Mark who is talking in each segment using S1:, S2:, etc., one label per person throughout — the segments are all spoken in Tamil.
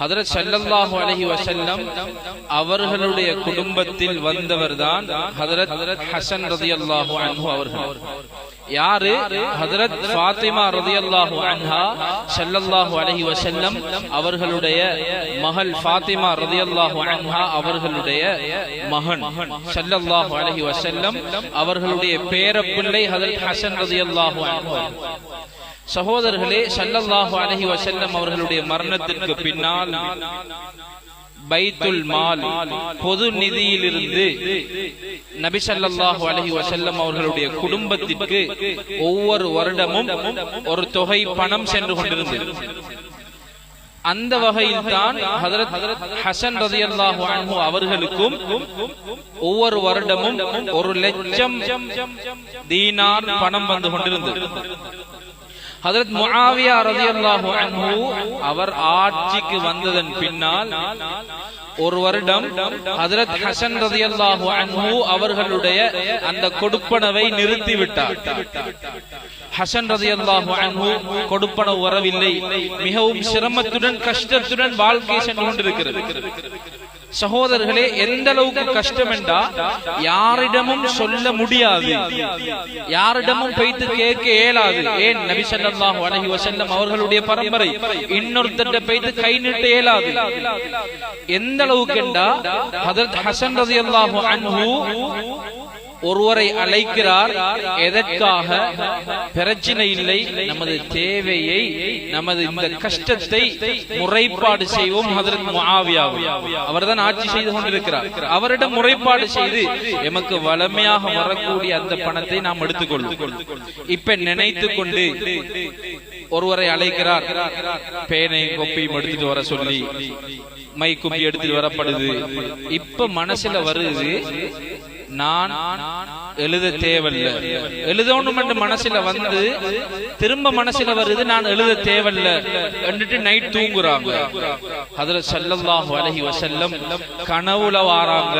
S1: ஹதரத் ஸல்லல்லாஹு அலைஹி வசல்லம் அவர்களுடைய குடும்பத்தில் வந்தவர்தான் ஹதரத் ஹசன் ரலியல்லாஹு அன்ஹு அவர்கள். யாரு? ஹதரத் ஃபாத்திமா ரலியல்லாஹு அன்ஹா ஸல்லல்லாஹு அலைஹி வசல்லம் அவர்களுடைய மகள் ஃபாத்திமா ரலியல்லாஹு அன்ஹா அவர்களுடைய மகன் ஸல்லல்லாஹு அலைஹி வஸல்லம் அவர்களுடைய பேரப்பிள்ளை ஹதரத் ஹசன் ரலியல்லாஹு அன்ஹு. சகோதரர்களே ஸல்லல்லாஹு அலைஹி வஸல்லம் அவர்களுடைய மரணத்திற்கு பின்னால் பைத்துல் மால் பொது நிதியிலிருந்து நபி ஸல்லல்லாஹு அலைஹி வஸல்லம் அவர்களுடைய குடும்பத்திற்கு ஒவ்வொரு வருடமும் ஒரு தொகை பணம் சென்று கொண்டிருந்தது. அந்த வகையில் தான் ஹதரத் ஹசன் ரதியல்லாஹு அன்ஹு அவர்களுக்கும் ஒவ்வொரு வருடமும் ஒரு லட்சம் தீனார் பணம் வந்து கொண்டிருந்தது. ஹதரத் முஆவியா ரலியல்லாஹு அன்ஹு அவர் ஆட்சிக்கு வந்ததன் பின்னால் ஒரு வருடம் ஹதரத் ஹசன் ரலியல்லாஹு அன்ஹு அவர்களுடைய அந்த கொடுப்பனவை நிறுத்தி விட்டார் ஹசன் ரலியல்லாஹு அன்ஹு கொடுப்பனவு வரவில்லை மிகவும் சிரமத்துடன் கஷ்டத்துடன் வாழ்க்கை சென்று கொண்டிருக்கிறது. சகோதரர்களே எந்த அளவுக்கு கஷ்டம் என்றா யாரிடமும் சொல்ல முடியாது. யாரிடமும் போய்த்து கேட்க இயலாது. ஏன்? நபி ஸல்லல்லாஹு அலைஹி வசல்லம் அவர்களுடைய பரம்பரை இன்னொருத்தட்ட போய்த்து கை நீட்ட இயலாது. எந்த அளவுக்கு என்றா ஹசன் ஹசன் ரலியல்லாஹு அன்ஹு ஒருவரை அழைக்கிறார். எதற்காக? பிரச்சனை இல்லை. நமது தேவையை நமது இந்த கஷ்டத்தை முறைப்பாடு செய்வோம் அவர்தான் ஆட்சி செய்து கொண்டிருக்கிறார். அவரிடம் முறைப்பாடு செய்து எமக்கு வளமையாக வரக்கூடிய அந்த பணத்தை நாம் எடுத்துக்கொள்வோம். இப்ப நினைத்து கொண்டு ஒருவரை அழைக்கிறார். பேனை கொப்பையும் எடுத்துட்டு வர சொல்லி மை குப்பி எடுத்துட்டு வரப்படுது. இப்ப மனசுல வருது நான் எழுத தேவையில்ல எழுதணும் என்று மனசுல வந்து திரும்ப மனசுல வருது நான் எழுத தேவையில்ல என்றுட்டு நைட் தூங்குறாங்க. ஹதரத் ஸல்லல்லாஹு அலைஹி வஸல்லம் கனவுல வாராங்க.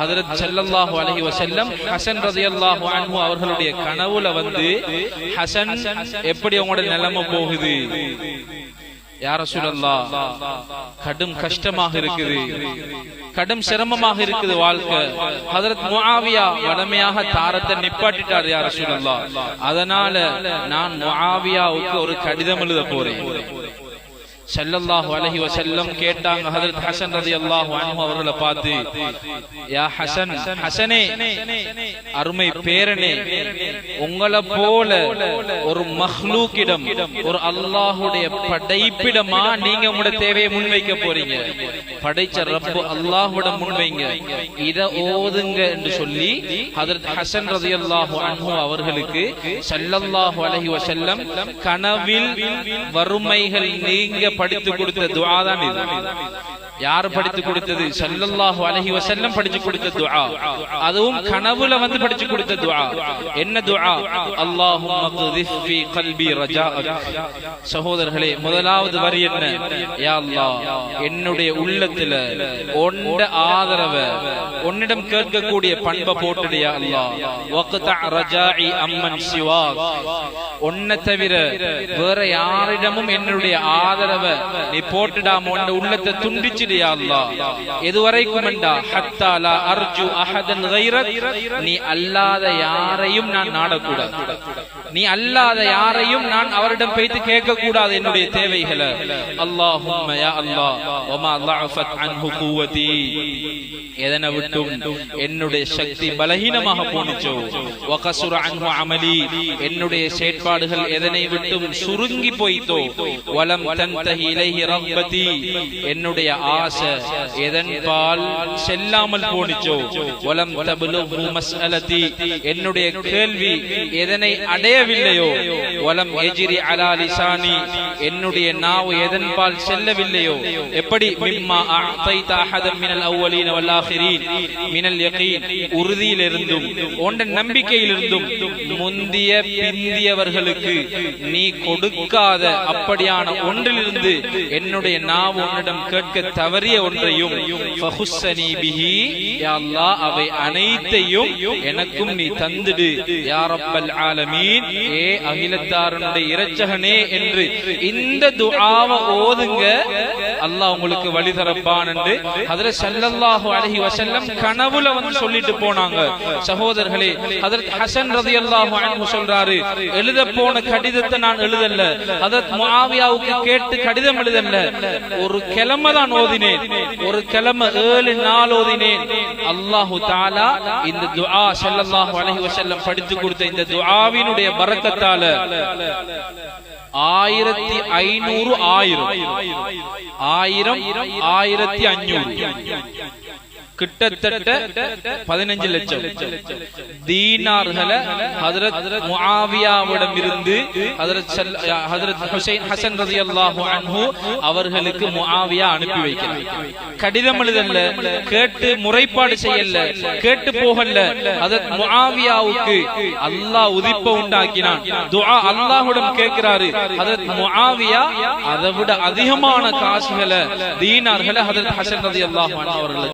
S1: ஹதரத் ஸல்லல்லாஹு அலைஹி வஸல்லம் ஹசன் ரலியல்லாஹு அன்ஹு அவர்களுடைய கனவுல வந்து ஹசன் எப்படி உங்களோட நிலைமை போகுது? யார சொல்லலாம் கடும் கஷ்டமாக இருக்குது. கடும் சிரமமாக இருக்குது வாழ்க்கை. ஹதரத் முஆவியா வளமையாக தாரத்தை நிப்பாட்டிட்டார் யார சூழல்லா அதனால நான் முஆவியாவுக்கு ஒரு கடிதம் எழுத போறேன். ஸல்லல்லாஹு அலஹி வசல்லம் கேட்டாங்க ஹஜரத் ஹசன் ரலியல்லாஹு அன்ஹு அவர்களை பார்த்து யா ஹசன் ஹசனே அருமை பேரனே உங்களை போல ஒரு மஹ்லூக்கிடம் ஒரு அல்லாஹுடைய படைப்பிடமா நீங்க உங்களோட தேவையை முன்வைக்க போறீங்க? படைச்ச ரப்பு அல்லாஹுடன் முன்வைங்க. இத ஓதுங்க என்று சொல்லி ஹஜரத் ஹசன் ரலியல்லாஹு அன்ஹு அவர்களுக்கு ஸல்லல்லாஹு அலஹி வசல்லம் கனவில் வறுமைகள் நீங்க படித்து கொடுத்த துஆ தான் இது. யார் படித்து கொடுத்தது? ஸல்லல்லாஹு அலைஹி வஸல்லம் படிச்சு கொடுத்த துஆ. அதுவும் கனவுல வந்து படிச்சு கொடுத்த துஆ. என்ன துஆ? அல்லாஹும்ம க்திஃப் ஃபீ கல்பி ரஜாஅக் சகோதரர்களே முதலாவது வரி என்ன? யா அல்லாஹ் என்னுடைய உள்ளத்துல உன்ட ஆதரவ உன்னிடம் கேட்கக்கூடிய பண்பை போட்டுடு யா அல்லாஹ். வக்தா ரஜாஇ அம்மன் சிவாக் உன்னை தவிர வேற யாரிடமும் என்னுடைய ஆதரவை நீ போட்டுடாம உன் உள்ளத்தை துண்டிச்சிடு யா அல்லாஹ் எதுவரைக்கும் என்றா ஹத்தா லா அர்ஜு அஹதன் கைரக் நீ அல்லாத யாரையும் நான் நாடக்கூடாது நீ அல்லாத யாரையும் நான் அவரிடம் போய்த்து கேட்க கூடாது என்னுடைய தேவைகளை. அல்லாஹும் எதனை விட்டும் என்னுடைய விட்டும் சுருங்கி போய்த்தோ வலம் என்னுடைய ஆசை எதன்பால் செல்லாமல் போனிச்சோ வலம் என்னுடைய கேள்வி எதனை அடைய அடையவில்லையோ வலம் எஜிரி அலா லிசானி என்னுடைய நாவு எதன் பால் செல்லவில்லையோ? எப்படி மிம்மா அஅதைத அஹதம் மினல் அவ்வலீன வல் ஆகிரீன் மினல் யகீன். உறுதியிலிருந்தும் உண்ட நம்பிக்கையிலிருந்தும் முந்திய பிந்தியவர்களுக்கு நீ கொடுக்காத அப்படியான ஒன்றிலிருந்து என்னுடைய நாவு உன்னிடம் கேட்க தவறிய ஒன்றையும் ஃபஹுஸ்ஸனி பிஹி யா அல்லாஹ் அவை அனைத்தையும் எனக்கும் நீ தந்துடு. யா ரப்பல் ஆலமீன். ஏ அகிலத்தாரனுடைய இரட்சகனே என்று இந்த துஆவை ஓதுங்க. அல்லாஹ் உங்களுக்கு வழி தரப்பான் என்று ஹதரத் ஸல்லல்லாஹு அலைஹி கனவுல வந்து சொல்லிட்டு போனாங்க. சகோதரர்களே அதற்கு ஹசன் ரலியல்லாஹு அல்லாஹ் சொல்றாரு எழுத போன கடிதத்தை நான் எழுதல்ல ஹதரத் மாவியாவுக்கு கேட்டு கடிதம் எழுதல்ல ஒரு கிழமை தான் ஓதினேன். ஒரு கிழமை ஏழு நாள் ஓதினேன். அல்லாஹு தாலா இந்த துஆ ஸல்லல்லாஹு அலைஹி வஸல்லம் படித்து கொடுத்த இந்த துஆவினுடைய பரக்கத்தால ஆயிரத்தி ஐநூறு ஆயிரம். ஆயிரம். ஆயிரத்தி அஞ்சூறு கிட்டத்தட்ட பதினஞ்சு லட்சம். தீனார்களை ஹதரத் முஆவியாவிடம் இருந்து ஹதரத் ஹதரத் ஹுசைன் ஹசன் ரலியல்லாஹு அன்ஹு அவர்களுக்கு முஆவியா அனுப்பி வைக்கிறார். கடிதம் எழுதல்ல கேட்டு முறைப்பாடு செய்யல கேட்டு போகல ஹதரத் முஆவியாவுக்கு அல்லாஹ் உதிப்ப உண்டாக்கினான். துஆ அல்லாஹ்விடம் கேட்கிறாரு ஹதரத் முஆவியா அதை விட அதிகமான காசுகளை தீனார்களை ஹதரத் ஹசன் ரலியல்லாஹு அன்ஹு அவர்களுக்கு